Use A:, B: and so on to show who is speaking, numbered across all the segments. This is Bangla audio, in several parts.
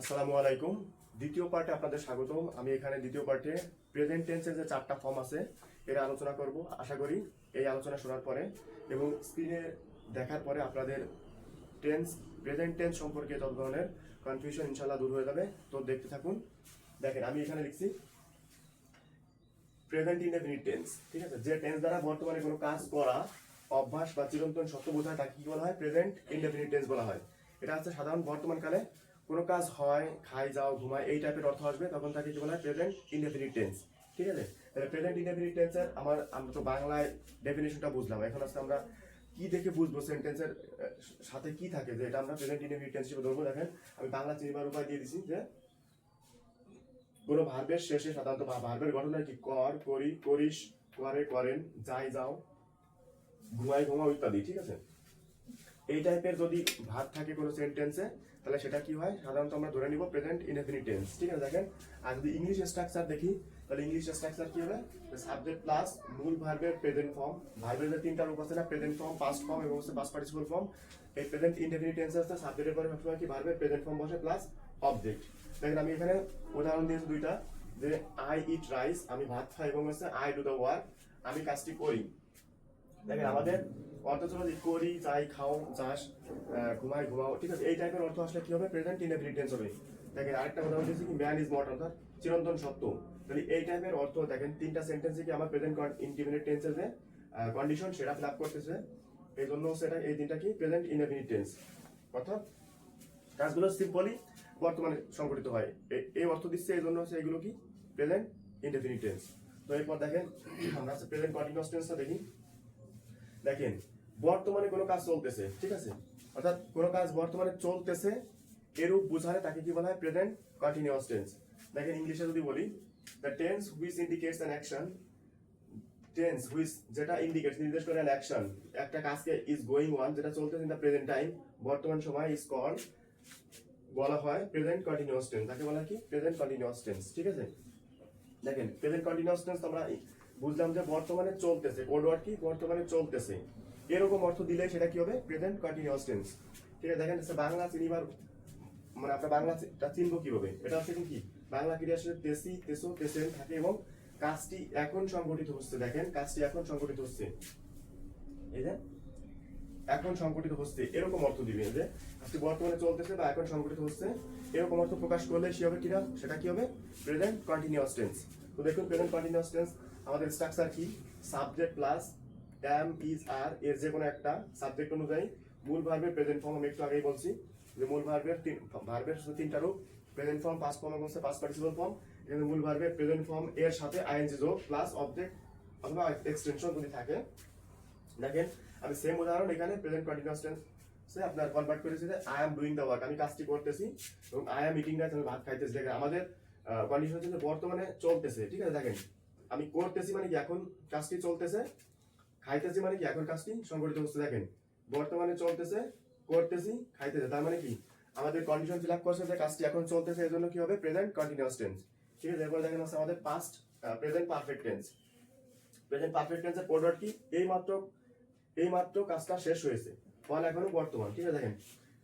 A: আসসালামু আলাইকুম। দ্বিতীয় পার্টে আপনাদের স্বাগতম। আমি এখানে দ্বিতীয় পার্টে প্রেজেন্ট টেন্সের যে চারটা ফর্ম আছে, এর আলোচনা করব, আশা করি এই আলোচনা শোনার পরে এবং স্ক্রিনে দেখার পরে আপনাদের টেন্স প্রেজেন্ট টেন্স সম্পর্কে যত ধরনের কনফিউশন ইনশাল্লাহ দূর হয়ে যাবে, তো দেখতে থাকুন। দেখেন, আমি এখানে লিখছি প্রেজেন্ট ইনডেফিনিট টেন্স ঠিক আছে? যে টেন্স দ্বারা বর্তমানে কোনো কাজ করা, অভ্যাস বা চিরন্তন সত্য বোঝায় তাকে কি বলা হয়? প্রেজেন্ট ইনডেফিনিট টেন্স বলা হয়। এটা হচ্ছে সাধারণ বর্তমানকালে কোনো কাজ হয়, খাই, যাও ঘুমায় এই টাইপের অর্থ আসবে, তখন তাকে কি বলা হয়? প্রেজেন্ট ইনডেফিনিট টেন্স ঠিক আছে? তাহলে প্রেজেন্ট ইনডেফিনিট টেন্সের আমার, আমরা তো বাংলায় ডেফিনেশনটা বুঝলাম। এখন আজকে আমরা কি দেখে বুঝব সেন্টেন্সের সাথে কি থাকে? যে এটা আমরা প্রেজেন্ট ইনডেফিনিট টেন্স হিসেবে ধরবো। দেখেন, আমি বাংলা চিনিবার উপায় দিয়ে দিছি যে, কোনো ভার্বের শেষে সাধারণত ভার্বের হয় কি? কর, করি, করিস, করে, করেন, যাই, যাও, ঘুমাই, ঘুমাও ইত্যাদি, ঠিক আছে? এই টাইপের যদি ভাব থাকে কোনো সেন্টেন্সে তাহলে সেটা কি হয়? সাধারণত আমরা ধরে নিব প্রেজেন্ট ইনডেফিনিট টেন্স ঠিক আছে? দেখেন, আর যদি ইংলিশ স্ট্রাকচার দেখি, তাহলে ইংলিশ স্ট্রাকচার কি হবে? সাবজেক্ট প্লাস মূল ভার্বের প্রেজেন্ট ফর্ম ভার্বের যে তিনটা রূপ আছে না প্রেজেন্ট ফর্ম পাস্ট ফর্ম এবং হচ্ছে পাস্ট পার্টিসিপল ফর্ম এই প্রেজেন্ট ইনডেফিনিট টেন্স আছে সাবজেক্টের পরে সবসময় কি ভার্বের প্রেজেন্ট ফর্ম বসে প্লাস অবজেক্ট দেখেন, আমি এখানে উদাহরণ দিয়েছি দুইটা, যে আই ইট রাইস আমি ভাত খাই এবং হচ্ছে আই ডু দ্য ওয়ার্ক আমি কাজটি করি। দেখেন আমাদের অর্থ ছিল যে করি, যাই খাও, যাস ঘুমাই, ঘুমাও, ঠিক আছে? এই টাইপের অর্থ আসলে কি হবে? প্রেজেন্ট ইনএবিলিটি টেন্স হবে। দেখেন আরেকটা কথা বলতেছি কি ম্যান ইজ নট অর্থাৎ চিরন্তন সত্য। তাহলে এই টাইপের অর্থ দেখেন, তিনটা সেন্টেন্সে কি আমার প্রেজেন্ট ইনডিফিনিট টেন্সের যে কন্ডিশন সেটা ফিল আপ করতেছে। এই জন্য সেটা, এই তিনটা কি? প্রেজেন্ট ইনএবিলিটি টেন্স অর্থাৎ কাজগুলো সিম্পলি বর্তমানে সংঘটিত হয়। এই অর্থ দিচ্ছে এই জন্য হচ্ছে এগুলো কি? প্রেজেন্ট ইনডেফিনিট টেন্স তো এরপর দেখেন, আমরা প্রেজেন্ট কন্টিনিউয়াস টেন্সটা দেখি। দেখেন, বর্তমানে কোনো কাজ চলতেছে, ঠিক আছে? অর্থাৎ কোনো কাজ বর্তমানে চলতেছে, এরূপ বোঝালে তাকে কি বলা হয়? প্রেজেন্ট কন্টিনিউয়াস টেন্স দেখেন ইংলিশে যদি বলি the tense which indicates an action tense which যেটা ইন্ডিকেটস নির্দেশ করে অ্যান অ্যাকশন একটা কাজকে ইজ গোয়িং ওয়ান যেটা চলতেছে ইন দ্য প্রেজেন্ট টাইম বর্তমান সময় ইজ কল বলা হয় প্রেজেন্ট কন্টিনিউয়াস টেন্স তাকে বলা কি? প্রেজেন্ট কন্টিনিউয়াস টেন্স ঠিক আছে? দেখেন প্রেজেন্ট কন্টিনিউয়াস টেন্স আমরা বুঝলাম যে বর্তমানে চলতেছে কোড ওয়ার্ড কি? বর্তমানে চলতেছে। এরকম অর্থ দিলে সেটা কি হবে? প্রেজেন্ট কন্টিনিউয়াস টেন্স ঠিক আছে, দেখেন বাংলা চিনিবার মানে আমরা বাংলাটা চিনবো কীভাবে? এটা হচ্ছে কি? বাংলা ক্রিয়া শেষে তেসি, তেসো, তেসেন থাকে এবং কাজটি এখন সংগঠিত হচ্ছে, দেখেন, কাজটি এখন সংগঠিত হচ্ছে। এই যে, এখন সংগঠিত হচ্ছে, এরকম অর্থ দিবে যে, কাজটি বর্তমানে চলতেছে বা এখন সংগঠিত হচ্ছে, এরকম অর্থ প্রকাশ করলে সে হবে কিনা? সেটা কি হবে? প্রেজেন্ট কন্টিনিউয়াস টেন্স তো দেখুন প্রেজেন্ট কন্টিনিউয়াস টেন্স আমাদের স্ট্রাকচার কি? Subject plus am is are এর যে কোনো একটা সাবজেক্ট অনুযায়ী মূল ভার্বের প্রেজেন্ট ফর্ম আমি একটু আগেই বলছি যে মূল ভার্বের তিন ভার্বের তিনটা রূপ প্রেজেন্ট ফর্ম পাস্ট ফর্ম এবং পাস্ট পার্টিসিপাল ফর্ম এখানে মূল ভার্বের প্রেজেন্ট ফর্ম এর সাথে আইএনজি যোগ প্লাস অবজেক্ট অথবা এক্সটেনশন যদি থাকে। দেখেন, আমি সেম উদাহরণ এখানে প্রেজেন্ট কন্টিনিউয়াস টেন্সে আপনার কনভার্ট করেছি যে I am doing the work আমি কাজটি করতেছি এবং আই এম ইটিং রাইস আমি ভাত খাইতেছি। দেখেন, আমাদের কন্ডিশন হচ্ছে বর্তমানে চলতেছে, ঠিক আছে, দেখেন। আমি করতেছি মানে কি এখন কাজটি চলতেছে? খাইতেছি মানে কি এখন কাজটি? সংগঠিত হচ্ছে দেখেন। বর্তমানে চলতেছে, করতেছি, খাইতেছে। তার মানে কি? আমাদের কন্ডিশন ফিল আপ করছে যে কাজটি এখন চলতেছে এই জন্য কি হবে? প্রেজেন্ট কন্টিনিউয়াস টেন্স ঠিক আছে? এরপর দেখেন হচ্ছে আমাদের past present perfect tense present perfect টেন্সের ওয়ার্ড কি? এই মাত্র এই মাত্র কাজটা শেষ হয়েছে। ফল এখনও বর্তমান। ঠিক আছে? দেখেন,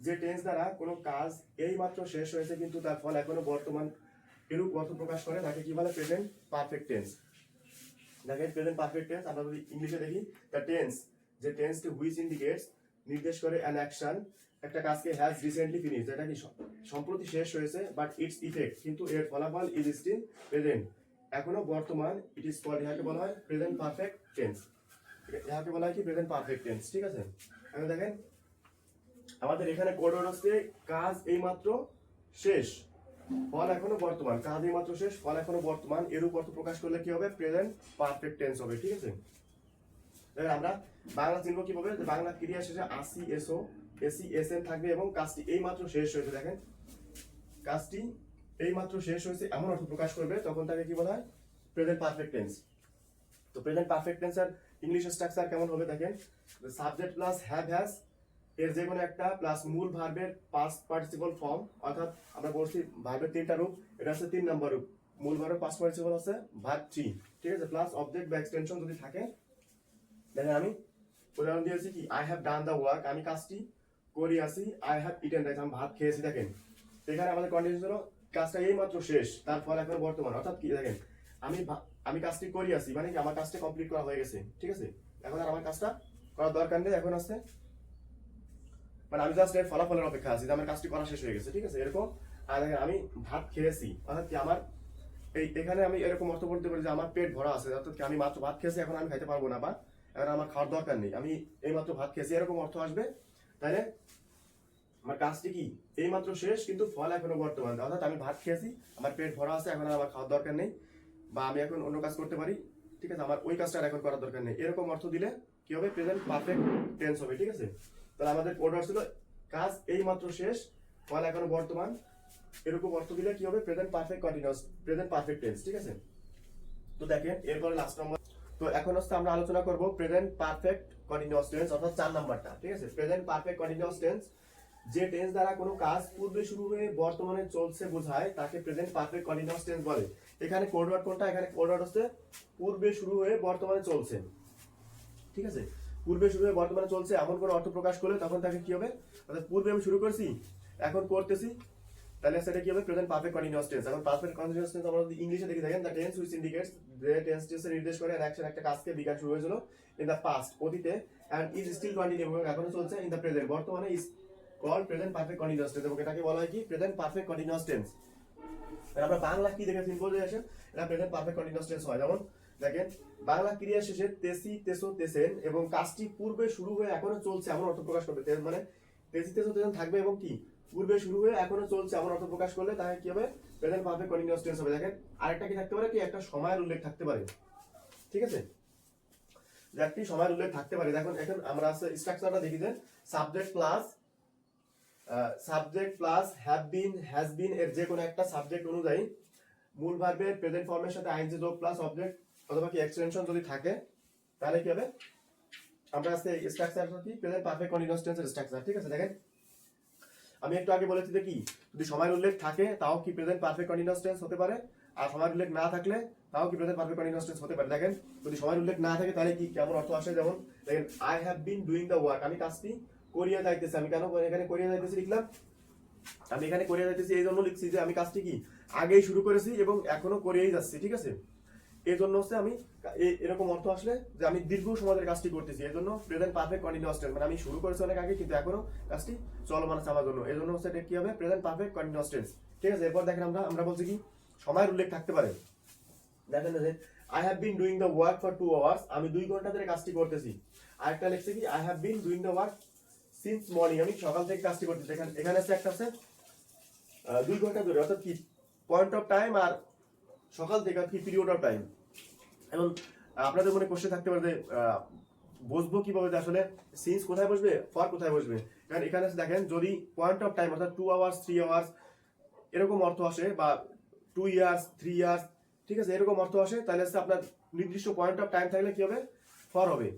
A: যে টেন্স দ্বারা কোনো কাজ এই মাত্র শেষ হয়েছে, কিন্তু তার ফল এখনও বর্তমান এরূপ অর্থ প্রকাশ করে, তাকে কি বলে? প্রেজেন্ট পারফেক্ট টেন্স দেখেন প্রেজেন্ট পারফেক্ট টেন্স আমরা যদি ইংলিশে দেখি দ্য টেন্স যে টেন্সটি হুইচ ইন্ডিকেটস নির্দেশ করে অ্যান অ্যাকশন একটা কাজকে হ্যাজ রিসেন্টলি ফিনিশ যেটা কি সম- সম্প্রতি শেষ হয়েছে বাট ইটস ইফেক্ট কিন্তু এর ফলাফল ইজ স্টিল প্রেজেন্ট এখনও বর্তমান ইট ইজ কল্ড ইহাকে বলা হয় প্রেজেন্ট পারফেক্ট টেন্স ইহাকে বলা হয় কি? প্রেজেন্ট পারফেক্ট টেন্স ঠিক আছে? এখন দেখেন, আমাদের এখানে কোড হচ্ছে, কাজ এইমাত্র শেষ। ফল এখনও বর্তমান কাজ মাত্র শেষ, ফল এখনও বর্তমান এরূপ অর্থ প্রকাশ করলে কি হবে? প্রেজেন্ট পারফেক্ট টেন্স হবে, ঠিক আছে? দেখেন আমরা বাংলা চিনব যে বাংলা ক্রিয়া শেষে আসি, এসো, এসি এস এন থাকবে এবং কাজটি এই মাত্র শেষ হয়েছে, দেখেন। কাজটি এই মাত্র শেষ হয়েছে, এমন অর্থ প্রকাশ করবে, তখন তাকে কি বলা হয়? প্রেজেন্ট পারফেক্ট টেন্স তো প্রেজেন্ট পারফেক্ট টেন্সের ইংলিশ স্ট্রাকচার কেমন হবে দেখেন? সাবজেক্ট প্লাস হ্যাভ হ্যাজ এর যে কোনো একটা প্লাস মূল ভার্বের পাস্ট পার্টিসিপল ফর্ম অর্থাৎ আমরা বলছি ভার্বের তিনটা রূপ, এটা হচ্ছে তিন নম্বর রূপ। মূল ভার্বের পাস্ট পার্টিসিপল আছে ভার্ব থ্রি ঠিক আছে? প্লাস অবজেক্ট বা এক্সটেনশন যদি থাকে, দেখেন আমি উদাহরণ দিয়েছি কি I have done the work আমি কাজটি করি আসি আই হ্যাভ ইটেন রাইস আমি ভাত খেয়েছি, দেখেন। এখানে আমাদের কন্ডিশন হলো, কাজটা এই মাত্র শেষ তার ফল এখন বর্তমান, অর্থাৎ কি, দেখেন, আমি আমি কাজটি করি আছি মানে কি, আমার কাজটা কমপ্লিট করা হয়ে গেছে, ঠিক আছে? এখন আর আমার কাজটা করার দরকার নেই, এখন আছে মানে আমি জাস্ট এর ফলাফলের অপেক্ষা আছি, যে আমার কাজটি করা শেষ হয়ে গেছে, ঠিক আছে? এরকম? আর আমি ভাত খেয়েছি, অর্থাৎ কি আমার এই, এখানে আমি এরকম অর্থ বলতে পারি যে আমার পেট ভরা আছে, অর্থাৎ কি আমি মাত্র ভাত খেয়েছি, এখন আমি খাইতে পারব না বা এখন আমার খাওয়ার দরকার নেই। আমি এই মাত্র ভাত খেয়েছি, এরকম অর্থ আসবে? তাইলে আমার কাজটি কি? এই মাত্র শেষ, কিন্তু ফল এখনও বর্তমান। অর্থাৎ আমি ভাত খেয়েছি, আমার পেট ভরা আছে, এখন আমার খাওয়ার দরকার নেই বা আমি এখন অন্য কাজ করতে পারি, ঠিক আছে? আমার ওই কাজটা এখন করার দরকার নেই। এরকম অর্থ দিলে কি হবে? প্রেজেন্ট পারফেক্ট টেন্স হবে, ঠিক আছে? তাহলে আমাদের অর্ডার ছিল, কাজ এই মাত্র শেষ ফল এখনও বর্তমান, এরকম অর্থ দিলে কি হবে? Present perfect continuous present perfect tense ঠিক আছে? তো দেখেন, এরপরে লাস্ট নম্বর তো এখন হচ্ছে আমরা আলোচনা করব প্রেজেন্ট পারফেক্ট কন্টিনিউয়াস টেন্স অর্থাৎ চার নাম্বারটা, ঠিক আছে? প্রেজেন্ট পারফেক্ট কন্টিনিউয়াস টেন্স যে টেন্স দ্বারা কোনো কাজ পূর্বে শুরু হয়ে বর্তমানে চলছে বোঝায়, তাকে প্রেজেন্ট পারফেক্ট কন্টিনিউয়াস টেন্স বলে। এখানে কোড ওয়ার্ড কোনটা? এখানে কোড ওয়ার্ড হচ্ছে পূর্বে শুরু হয়ে বর্তমানে চলছে। ঠিক আছে? পূর্বে শুরু হয়ে বর্তমানে চলছে এমন কোনো অর্থ প্রকাশ করলে তখন তাকে কি হবে? অর্থাৎ পূর্বে আমি শুরু করছি, এখন করতেছি। তাহলে সেটা কি হবে? প্রেজেন্ট পারফেক্ট কন্টিনিউয়াস টেন্স এখন পারফেক্ট কন্টিনিউয়াস টেন্স আমরা যদি ইংলিশে দেখে থাকেন দ্য টেন্স হুইচ ইন্ডিকেটস যে টেন্স টেন্সে নির্দেশ করে অ্যাকশন একটা কাজকে বিকাশ শুরু হয়েছিল ইন দ্য পাস্ট অতীতে এন্ড ইজ স্টিল কন্টিনিউ এবং এখনও চলছে ইন দ্য প্রেজেন্ট বর্তমানে is call present perfect continuous tense এবং এটাকে বলা হয় কি? প্রেজেন্ট পারফেক্ট কন্টিনিউয়াস টেন্স আমরা বাংলা কি দেখে সিম্পল যে আসে? এটা প্রেজেন্ট পারফেক্ট কন্টিনিউয়াস টেন্স হয়। যেমন দেখেন, বাংলা ক্রিয়া শেষে তেসি, তেসো, তেসেন এবং কাজটি পূর্বে শুরু হয়ে এখনও চলছে এমন অর্থ প্রকাশ করবে। মানে তেসি, তেসো, তেসেন থাকবে এবং কি? পূর্বে শুরু হয়ে এখনও চলছে এমন অর্থ প্রকাশ করলে তাহলে কি হবে? প্রেজেন্ট পারফেক্ট কন্টিনিউয়াস টেন্স হবে। দেখেন, আরেকটা কি থাকতে পারে? কি? একটা সময়ের উল্লেখ থাকতে পারে। ঠিক আছে? একটি সময়ের উল্লেখ থাকতে পারে। দেখুন, এখন আমরা স্ট্রাকচারটা দেখি then. Subject plus subject plus have been has been এর যে কোনো একটা সাবজেক্ট অনুযায়ী মূল ভার্বের প্রেজেন্ট ফর্মের সাথে আইনজি যোগ প্লাস অবজেক্ট অথবা কি এক্সটেনশন যদি থাকে, তাহলে কি হবে? আমরা আজকে স্ট্রাকচারটা কি? প্রেজেন্ট পারফেক্ট কন্টিনিউয়াস টেন্সের স্ট্রাকচার ঠিক আছে? দেখেন, আমি একটু আগে বলেছি যে কি, যদি সময়ের উল্লেখ থাকে, তাও কি প্রেজেন্ট পারফেক্ট কন্টিনিউয়াস টেন্স হতে পারে? আর সময়ের উল্লেখ না থাকলে, তাও কি প্রেজেন্ট পারফেক্ট কন্টিনিউয়াস টেন্স হতে পারে? দেখেন, যদি সময়ের উল্লেখ না থাকে, তাহলে কি, কেমন অর্থ আসে? যেমন, দেখেন I have been doing the work আমি কাজটি করিয়া যাইতেছি। আমি কেন এখানে করিয়া যাইতেছি লিখলাম? আমি এখানে করিয়া যাইতেছি, এই জন্য লিখছি যে আমি কাজটি কি, আগেই শুরু করেছি এবং এখনও করিয়েই যাচ্ছি, ঠিক আছে? এই জন্য হচ্ছে আমি এরকম অর্থ আসলে যে আমি দীর্ঘ সময়ের কাজটি করতেছি। এই জন্য প্রেজেন্ট পারফেক্ট কন্টিনিউয়াস টেন্স মানে আমি শুরু করেছি অনেক আগে, কিন্তু এখনও কাজটি চলমান আছে আমার জন্য। এই জন্য হচ্ছে এটা কি হবে? প্রেজেন্ট পারফেক্ট কন্টিনিউয়াস টেন্স ঠিক আছে, এরপর দেখেন আমরা আমরা বলছি কি? সময়ের উল্লেখ থাকতে পারে। দেখেন যে I have been doing the work for two hours আমি দুই ঘণ্টা ধরে কাজটি করতেছি। আরেকটা লিখছে কি? I have been doing the work since morning আমি সকাল থেকে কাজটি করতেছি। এখানে এখানে আছে একটা আছে দুই ঘণ্টা ধরে, অর্থাৎ কি? পয়েন্ট অফ টাইম আর সকাল থেকে আর কি? পিরিয়ড অফ টাইম এবং আপনাদের মনে কোশ্চেন থাকতে পারে যে বুঝব কীভাবে? আসলে সিন্স কোথায় বসবে? ফর কোথায় বসবে? কারণ এখানে দেখেন, যদি পয়েন্ট অফ টাইম অর্থাৎ টু আওয়ার্স থ্রি আওয়ার্স এরকম অর্থ আসে বা টু ইয়ার্স থ্রি ইয়ার্স ঠিক আছে, এরকম অর্থ আসে, তাহলে হচ্ছে আপনার নির্দিষ্ট পয়েন্ট অফ টাইম থাকলে কি হবে? ফর হবে।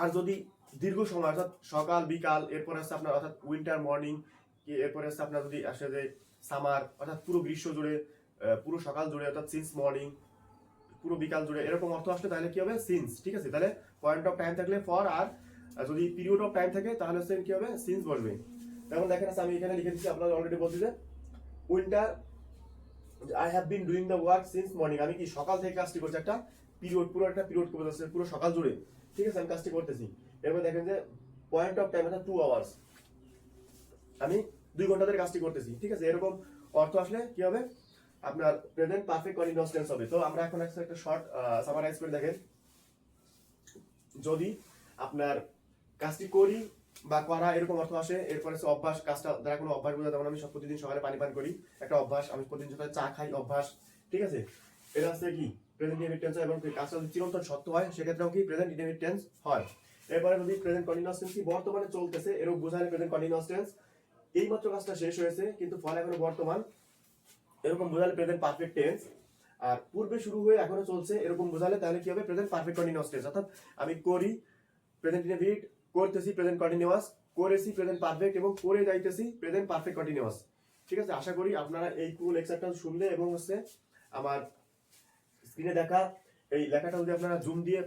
A: আর যদি দীর্ঘ সময়, অর্থাৎ সকাল, বিকাল, এরপরে হচ্ছে আপনার, অর্থাৎ উইন্টার মর্নিং এরপরে হচ্ছে আপনার যদি আসে যে সামার অর্থাৎ পুরো গ্রীষ্ম জুড়ে পুরো সকাল জুড়ে, অর্থাৎ সিন্স মর্নিং পুরো বিকাল জুড়ে এরকম অর্থ আসলে তাহলে কি হবে? সিন্স ঠিক আছে? তাহলে পয়েন্ট অফ টাইম থাকলে ফর আর যদি পিরিয়ড অফ টাইম থাকে, তাহলে হচ্ছে কি হবে? সিন্স বসবে যেমন দেখেন আছে আমি এখানে লিখে দিচ্ছি, আপনারা অলরেডি বলছি যে winter I have been doing the work since morning আমি কি সকাল থেকে কাজটি করছি? একটা পিরিয়ড পুরো একটা পিরিয়ড করে যাচ্ছে, পুরো সকাল জুড়ে। ঠিক আছে, আমি কাজটি করতেছি। এরপর দেখেন যে পয়েন্ট অফ টাইম অর্থাৎ টু আওয়ার্স আমি দুই ঘণ্টা ধরে কাজটি করতেছি। ঠিক আছে, এরকম অর্থ আসলে কি হবে? আপনার প্রেজেন্ট পারফেক্ট কন্টিনিউয়াস টেন্স হবে। তো আমরা এখন একটা শর্ট সামারাইজ করে দেখেন। যদি আপনার কাজটি করি বা করা এরকম অর্থ আসে, এরপরে হচ্ছে অভ্যাস, কাজটা দ্বারা কোনো অভ্যাস বোঝা যেমন আমি সব প্রতিদিন সকালে পানি পান করি, একটা অভ্যাস, আমি প্রতিদিন সকালে চা খাই, অভ্যাস, ঠিক আছে? এটা হচ্ছে কি? প্রেজেন্ট ইনডিফিনিট টেন্স এবং কাজটা যদি চিরন্তন সত্য হয়, সেক্ষেত্রেও কি প্রেজেন্ট ইনডিফিনিট টেন্স হয়? এরপরে যদি প্রেজেন্ট কন্টিনিউয়াস টেন্স কি বর্তমানে চলতেছে এরকম বোঝালে প্রেজেন্ট কন্টিনিউয়াস টেন্স এই মাত্র কাজটা শেষ হয়েছে, কিন্তু ফল এখনও বর্তমান। এরকম বোঝালে প্রেজেন্ট পারফেক্ট টেন্স আর পূর্বে শুরু হয়ে এখনও চলছে এরকম বোঝালে তাহলে কি হবে? প্রেজেন্ট পারফেক্ট কন্টিনিউয়াস টেন্স অর্থাৎ আমি করি প্রেজেন্ট ইনডিফিনিট করতেছি প্রেজেন্ট কন্টিনিউয়াস করেছি প্রেজেন্ট পারফেক্ট এবং করে যাইতেছি প্রেজেন্ট পারফেক্ট কন্টিনিউয়াস ঠিক আছে? আশা করি আপনারা এই পুরো লেকচারটা শুনলে এবং হচ্ছে আমার স্ক্রিনে দেখা, এই লেখাটা যদি আপনারা জুম দিয়ে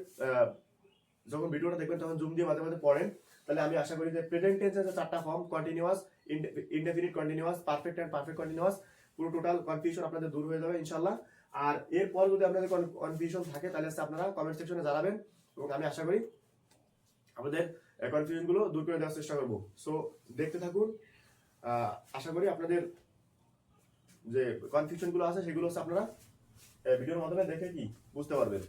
A: যখন ভিডিওটা দেখবেন তখন জুম দিয়ে মাঝে মাঝে পড়েন, তাহলে আমি আশা করি যে প্রেজেন্ট টেন্সের চারটা form continuous indefinite continuous perfect and perfect continuous পুরো টোটাল কনফিউশন আপনাদের দূর হয়ে যাবে ইনশাল্লাহ আর এরপর যদি আপনাদের কনফিউশন থাকে, তাহলে আপনারা কমেন্ট সেকশনে জানাবেন এবং আমি আশা করি আমাদের কনফিউশনগুলো দূর করে দেওয়ার চেষ্টা করব। সো দেখতে থাকুন আশা করি আপনাদের যে কনফিউশনগুলো আছে, সেগুলো হচ্ছে আপনারা ভিডিওর মাধ্যমে দেখে কি বুঝতে পারবেন।